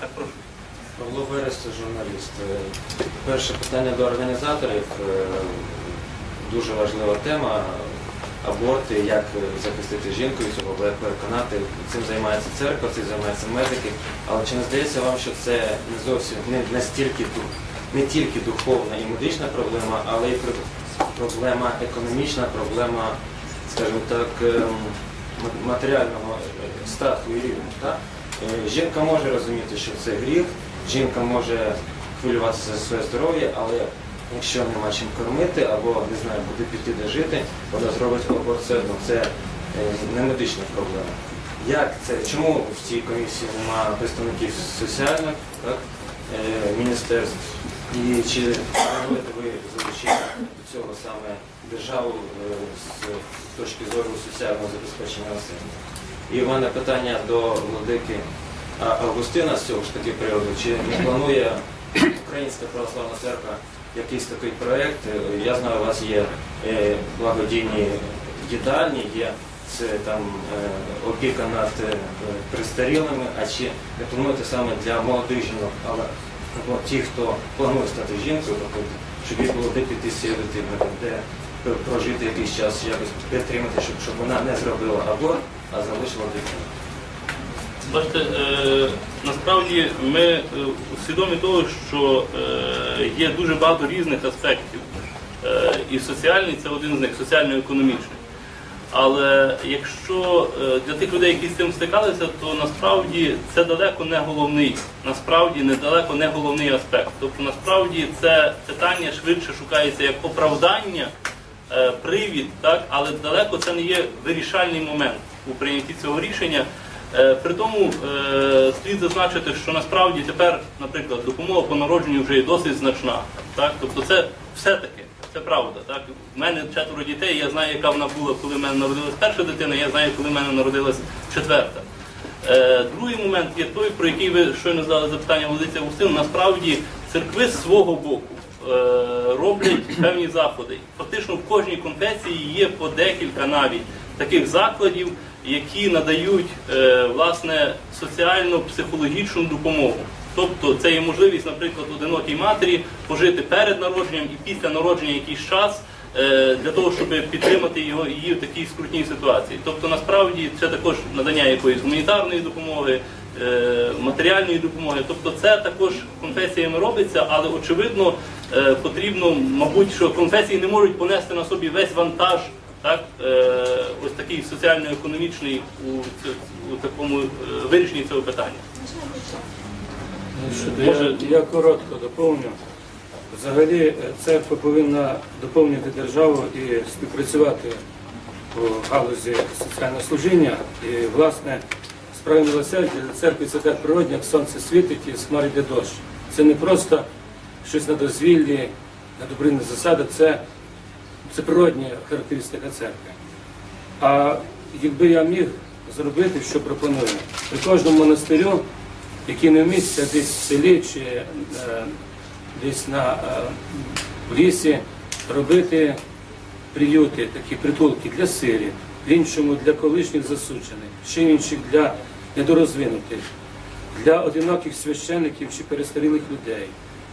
Так прошу. Павло Береста, журналіст. Е, Перше питання до організаторів. Е, Дуже важлива тема. Аборти, як е, захистити жінку від цього, як переконати. Цим займається церква, цим займаються медики. Але чи не здається вам, що це не зовсім не настільки дух, не тільки духовна і медична проблема, але й проблема економічна, проблема, скажімо так, ем, матеріального статку і рівня. Е, Жінка може розуміти, що це гріх, жінка може хвилюватися за своє здоров'я, але якщо нема чим кормити або не знаю, куди піти де жити, вона зробить аборт все одно. Це е, не медична проблема. Як це? Чому в цій комісії немає представників соціальних так, е, міністерств? І чи плануєте ви залучити до цього саме державу з точки зору соціального забезпечення населення? І в мене питання до владики Августина з цього ж таки приводу. Чи не планує Українська православна церква якийсь такий проєкт? Я знаю, у вас є е, благодійні їдальні, є це там е, опіка над е, престарілими, а чи не плануєте саме для молодих жінок, але або ті, хто планує стати жінкою, тобто, щоб їй було де піти з цією дитиною, де прожити якийсь час, якось підтримати, щоб, щоб вона не зробила аборт, а залишила дитину. Бачите, е, насправді ми е, свідомі того, що е, є дуже багато різних аспектів. Е, і соціальний це один з них, соціально-економічний. Але якщо е, для тих людей, які з цим стикалися, то насправді це далеко не головний, насправді недалеко не головний аспект. Тобто насправді це питання швидше шукається як оправдання, привід, так, але далеко це не є вирішальний момент у прийнятті цього рішення. Е, При тому е, слід зазначити, що насправді тепер, наприклад, допомога по народженню вже є досить значна. Так? Тобто це все-таки, це правда. Так? У мене четверо дітей, я знаю, яка вона була, коли в мене народилась перша дитина, я знаю, коли в мене народилась четверта. Е, Другий момент є той, про який ви щойно задали запитання Володиці Августину. Насправді церкви з свого боку е, роблять певні заходи. Фактично в кожній конфесії є по декілька навіть таких закладів, які надають е, власне соціально-психологічну допомогу. Тобто це є можливість, наприклад, одинокій матері пожити перед народженням і після народження якийсь час е, для того, щоб підтримати його її в такій скрутній ситуації. Тобто, насправді це також надання якоїсь гуманітарної допомоги, е, матеріальної допомоги. Тобто, це також конфесіями робиться, але очевидно е, потрібно, мабуть, що конфесії не можуть понести на собі весь вантаж. Так, е, ось такий соціально-економічний у, у такому е, вирішенні цього питання. Я, я коротко доповню. Взагалі е, церква повинна доповнити державу і співпрацювати у галузі соціального служіння. І, власне, справи милосердя для церкви це так природне, як сонце світить і з йде дощ. Це не просто щось на дозвіллі, на добринних засадах, це, це природня характеристика церкви. А якби я міг зробити, що пропоную, при кожному монастирю, який не місце десь в селі чи е, десь на, е, в лісі, робити приюти, такі притулки для сирів, в іншому для колишніх засуджених, ще інших для недорозвинутих, для одиноких священиків чи перестарілих людей,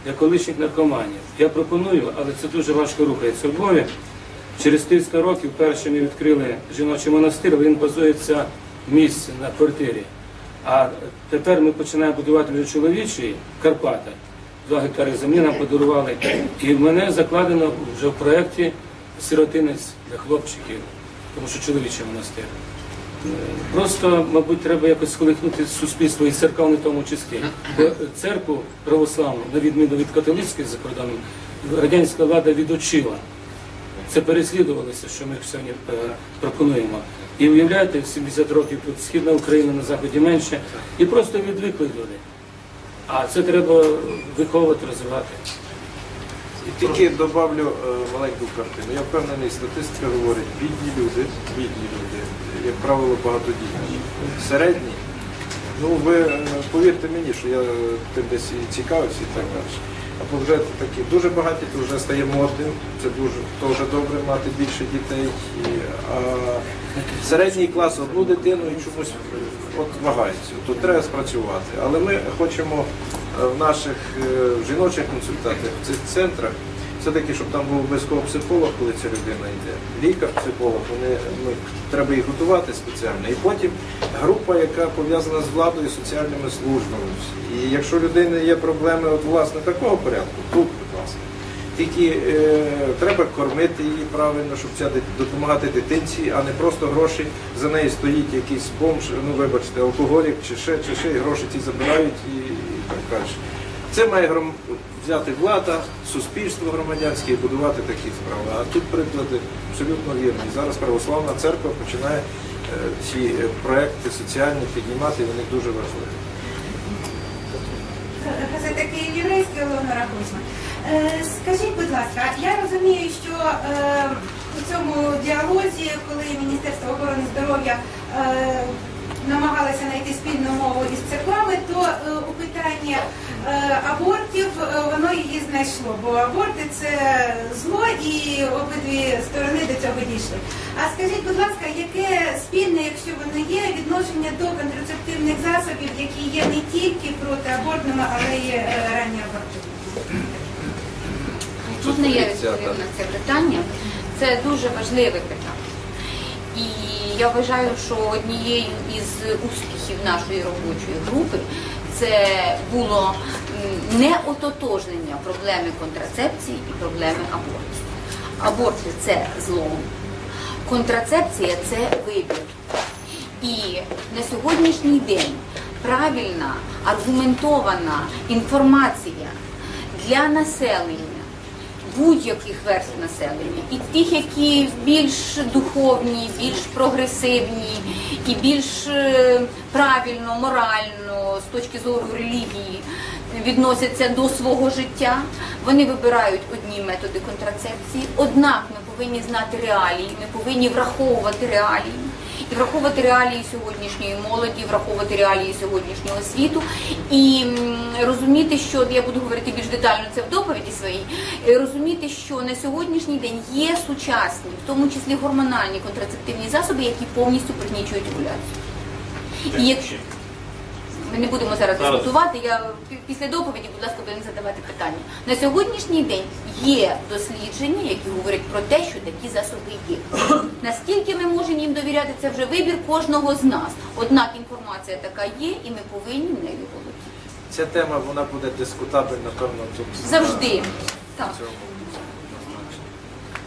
для колишніх наркоманів. Я пропоную, але це дуже важко рухається в Львові. Через 300 років перші ми відкрили жіночий монастир, він базується в місці на квартирі. А тепер ми починаємо будувати вже чоловічий в Карпатах. Два гектари землі нам подарували. І в мене закладено вже в проєкті сиротинець для хлопчиків, тому що чоловічий монастир. Просто, мабуть, треба якось сколихнути суспільство і церковне в тому числі. Бо церкву православну, на відміну від католицької за радянська влада відучила. Це переслідувалося, що ми сьогодні е, пропонуємо. І уявляєте, 70 років тут східна Україна на заході менше, і просто відвикли люди. А це треба виховувати, розвивати. І тільки добавлю е, маленьку картину. Я впевнений, статистика говорить, бідні люди, бідні люди, як правило, багатодітні. Середні. Ну, ви е, повірте мені, що я тим десь і цікавився і так далі. або вже такі дуже багаті, то вже стає модним. Це дуже теж добре мати більше дітей. І, а середній клас одну дитину і чомусь от вагається. Тут треба спрацювати. Але ми хочемо в наших е, жіночих консультаціях, в цих центрах, все-таки, щоб там був обов'язково психолог, коли ця людина йде. Лікар, психолог, вони, ми, треба їх готувати спеціально. І потім група, яка пов'язана з владою соціальними службами. І якщо людини є проблеми от, власне такого порядку, тут, будь ласка. Тільки е, треба кормити її правильно, щоб ця допомагати дитинці, а не просто гроші за неї стоїть якийсь бомж, ну вибачте, алкоголік чи ще, чи ще, і гроші ці забирають і, далі. Це має гром... взяти влада, суспільство громадянське і будувати такі справи. А тут приклади абсолютно вірні. Зараз православна церква починає е, ці е, проекти соціальні піднімати, і вони дуже важливі. Це такий єврейський Олена Е, Скажіть, будь ласка, я розумію, що у цьому діалозі, коли Міністерство охорони здоров'я намагалося знайти спільну мову із церквами, то е, у питанні е, абортів е, воно її знайшло, бо аборти це зло і обидві сторони до цього дійшли. А скажіть, будь ласка, яке спільне, якщо воно є, відношення до контрацептивних засобів, які є не тільки протиабортними, але й ранні? Можна я Позиція, відповім так. на це питання? Це дуже важливе питання. Я вважаю, що однією із успіхів нашої робочої групи це було не ототожнення проблеми контрацепції і проблеми абортів. Аборти це зло, контрацепція це вибір. І на сьогоднішній день правильна аргументована інформація для населення будь-яких верств населення, і тих, які більш духовні, більш прогресивні і більш е, правильно, морально з точки зору релігії відносяться до свого життя. Вони вибирають одні методи контрацепції. Однак ми повинні знати реалії, ми повинні враховувати реалії. І враховувати реалії сьогоднішньої молоді, враховувати реалії сьогоднішнього світу і розуміти, що я буду говорити більш детально це в доповіді своїй. е, Розуміти, що на сьогоднішній день є сучасні, в тому числі гормональні контрацептивні засоби, які повністю пригнічують овуляцію. І якщо ми не будемо зараз Зараз. дискутувати. Я пі- після доповіді, будь ласка, будемо задавати питання. На сьогоднішній день є дослідження, які говорять про те, що такі засоби є. Наскільки ми можемо їм довіряти, це вже вибір кожного з нас. Однак інформація така є, і ми повинні нею володіти. Ця тема вона буде дискутабельна, напевно, тут Завжди. Так. цьому.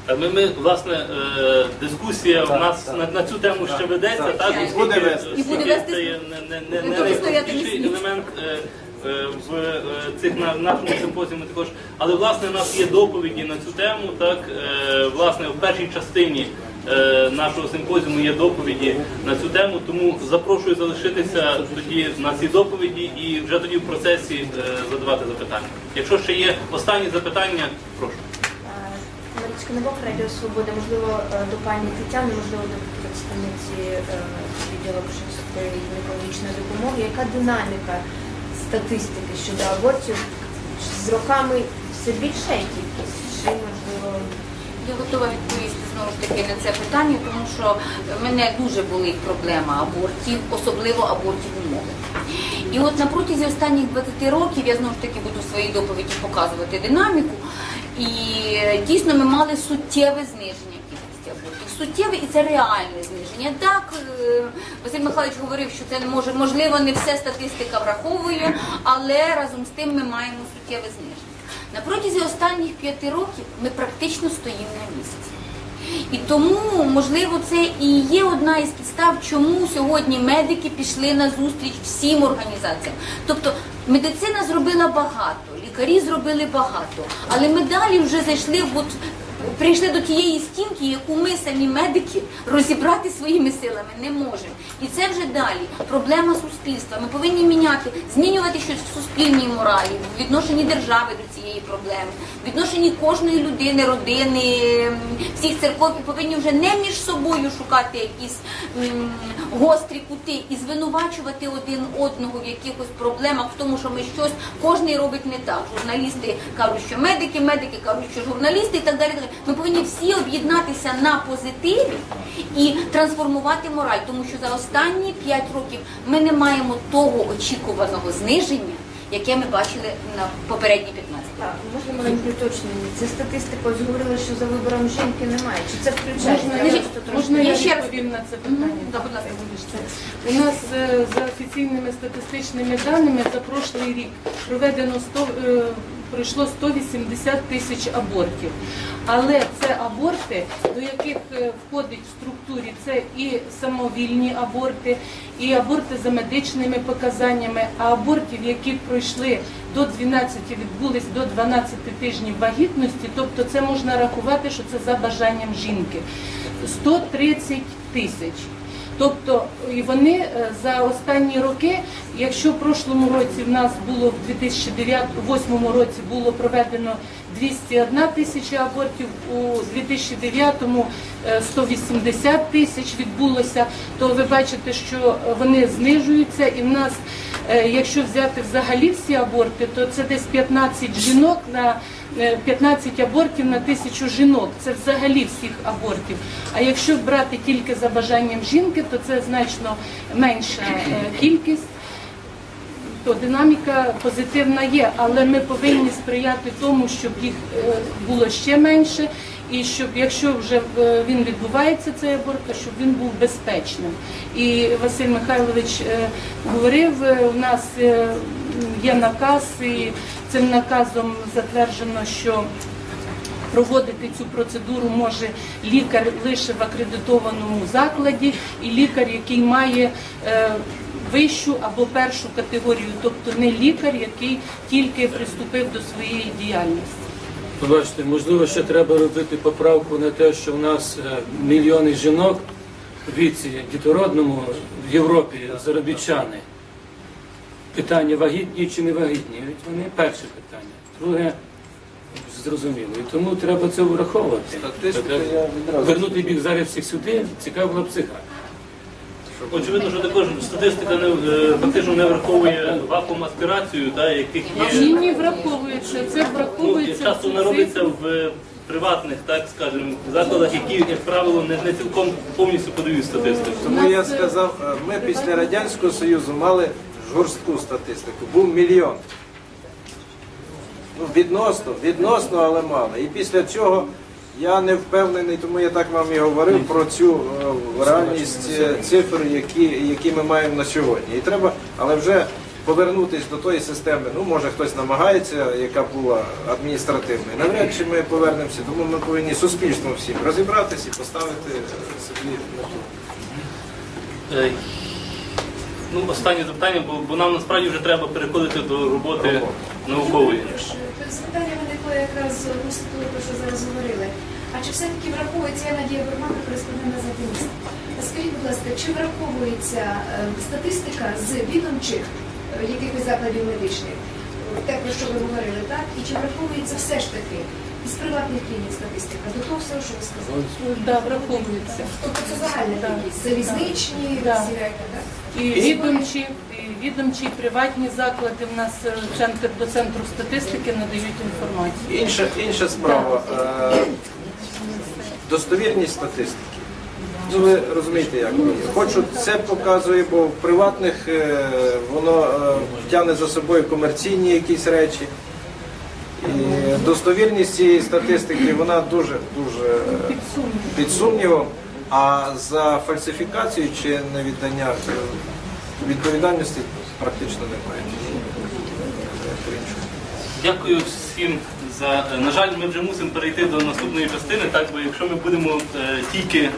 Та Ми, ми власне е, дискусія в Так, нас так. на, на цю тему ще ведеться, так. так, І буде вестися. І буде вестися. Це є не, не, не, міцніше. елемент е, е, в е, цих на нашому симпозіумі також. Але власне у нас є доповіді на цю тему. Так е, власне в першій частині е, нашого симпозіуму є доповіді на цю тему. Тому запрошую залишитися тоді на цій доповіді і вже тоді в процесі е, задавати запитання. Якщо ще є останні запитання, прошу. Марічка Новок, Радіо Свобода, можливо, е, до пані Тетяни, можливо, до представниці е, відділу швидкої гінекологічної допомоги. Яка динаміка статистики щодо абортів з роками все більша кількість? Чи можливо Я готова відповісти знову ж таки на це питання, тому що мене дуже болить проблема абортів, особливо абортів у молоді. І от на протязі останніх 20 років я знову ж таки буду в своїй доповіді показувати динаміку. І е, дійсно ми мали суттєве зниження кількості абортів. Суттєве і це реальне зниження. Так, е, Василь Михайлович говорив, що це може, можливо, не все статистика враховує, але разом з тим ми маємо суттєве зниження. На протязі останніх п'яти років ми практично стоїмо на місці. І тому, можливо, це і є одна із підстав, чому сьогодні медики пішли на зустріч всім організаціям. Тобто медицина зробила багато, лікарі зробили багато, але ми далі вже зайшли в прийшли до тієї стінки, яку ми самі медики розібрати своїми силами не можемо. І це вже далі проблема суспільства. Ми повинні міняти, змінювати щось в суспільній моралі, в відношенні держави до цієї проблеми, в відношенні кожної людини, родини, всіх церков і повинні вже не між собою шукати якісь гострі кути і звинувачувати один одного в якихось проблемах, в тому, що ми щось кожен робить не так. Журналісти кажуть, що медики, медики кажуть, що журналісти і так далі. Ми повинні всі об'єднатися на позитиві і трансформувати мораль, тому що за останні 5 років ми не маємо того очікуваного зниження, яке ми бачили на попередні 15 Так, можна маленьке уточнення. Це статистика, ось говорили, що за вибором жінки немає. Чи це включається? Можна, Я ще раз- відповім на це питання? Да, будь ласка. У нас е, за офіційними статистичними даними за прошлий рік проведено 100, е, пройшло 180 тисяч абортів. Але це аборти, до яких е, входить в структурі це і самовільні аборти, і аборти за медичними показаннями, а абортів, які пройшли до 12, відбулись до 12 тижнів вагітності, тобто це можна рахувати, що це за бажанням жінки. 130 тисяч. Тобто і вони е, за останні роки, якщо в прошлому році в нас було в 2008 році було проведено 201 тисяча абортів, у 2009 е, 180 тисяч відбулося, то ви бачите, що вони знижуються, і в нас, е, якщо взяти взагалі всі аборти, то це десь 15 жінок на е, 15 абортів на тисячу жінок. Це взагалі всіх абортів. А якщо брати тільки за бажанням жінки, то це значно менша е, кількість. То динаміка позитивна є, але ми повинні сприяти тому, щоб їх е, було ще менше, і щоб, якщо вже е, він відбувається цей аборт, то щоб він був безпечним. І Василь Михайлович е, говорив, у нас є наказ, і цим наказом затверджено, що Проводити цю процедуру може лікар лише в акредитованому закладі і лікар, який має вищу або першу категорію, тобто не лікар, який тільки приступив до своєї діяльності. Побачите, можливо, ще треба робити поправку на те, що в нас е, мільйони жінок в віці дітородному в Європі заробітчани. Питання вагітні чи не вагітні? Ведь вони перше питання. Друге зрозуміло. І тому треба це враховувати. Статистика Треба я відразу. Вернути біг зараз всіх сюди, була психа. Очевидно, що також статистика не е, фактично не враховує вакуум аспірацію, та, яких Ні, є ні, враховується. Це ну, враховується. часто в не робиться в е, приватних, так скажімо, закладах, які, як правило, не, не цілком повністю подають статистику. Тому я сказав, е, ми після Радянського Союзу мали жорстку статистику. Був мільйон. Ну, відносно, відносно, але мало. І після цього я не впевнений, тому я так вам і говорив про цю е, реальність е, цифр, які, які ми маємо на сьогодні. І треба, але вже повернутися до тої системи. Ну, може хтось намагається, яка була адміністративною. Навряд чи ми повернемося, тому ми повинні суспільством всім розібратися і поставити е, собі мету. Ну, останнє запитання, бо, бо нам насправді вже треба переходити до роботи наукової. Запитання виникло якраз у того, про що зараз говорили. А чи все-таки враховується, я Надія Бурмака, кореспондент «Міст». Скажіть, будь ласка, чи враховується е, статистика з відомчих е, якихось закладів медичних, те, про що ви говорили, так? І чи враховується все ж таки із приватних клінік статистика до того всього, що ви сказали? Да, враховується. Тобто це загальна Так. кількість, залізничні, всі так? І відомчі, і відомчі, і приватні заклади в нас е, центр до центру статистики надають інформацію. Інша, інша справа. е, Достовірність статистики. Ну, ви розумієте, як хоч от це показує, бо в приватних е, воно е, тягне за собою комерційні якісь речі. Достовірність цієї статистики вона дуже дуже е, Під сумнівом. А за фальсифікацію чи невіддання е, відповідальності практично немає. Дякую всім За, на жаль, ми вже мусимо перейти до наступної частини, так бо якщо ми будемо е, тільки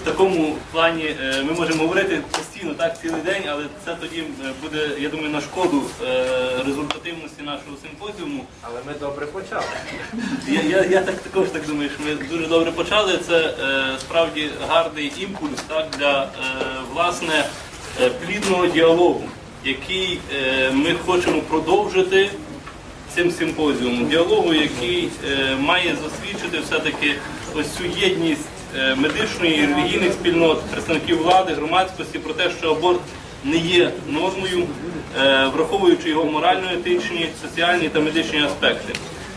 в такому плані, е, ми можемо говорити постійно так цілий день, але це тоді е, буде, я думаю, на шкоду е, результативності нашого симпозіуму. Але ми добре почали. Я, я, я так також так думаю, що ми дуже добре почали. Це е, справді гарний імпульс так, для е, власне е, плідного діалогу, який е, ми хочемо продовжити цим симпозіумом. Діалогу, який е, має засвідчити все-таки ось цю єдність е, медичної і релігійних спільнот, представників влади, громадськості про те, що аборт не є нормою, е, враховуючи його морально-етичні, соціальні та медичні аспекти.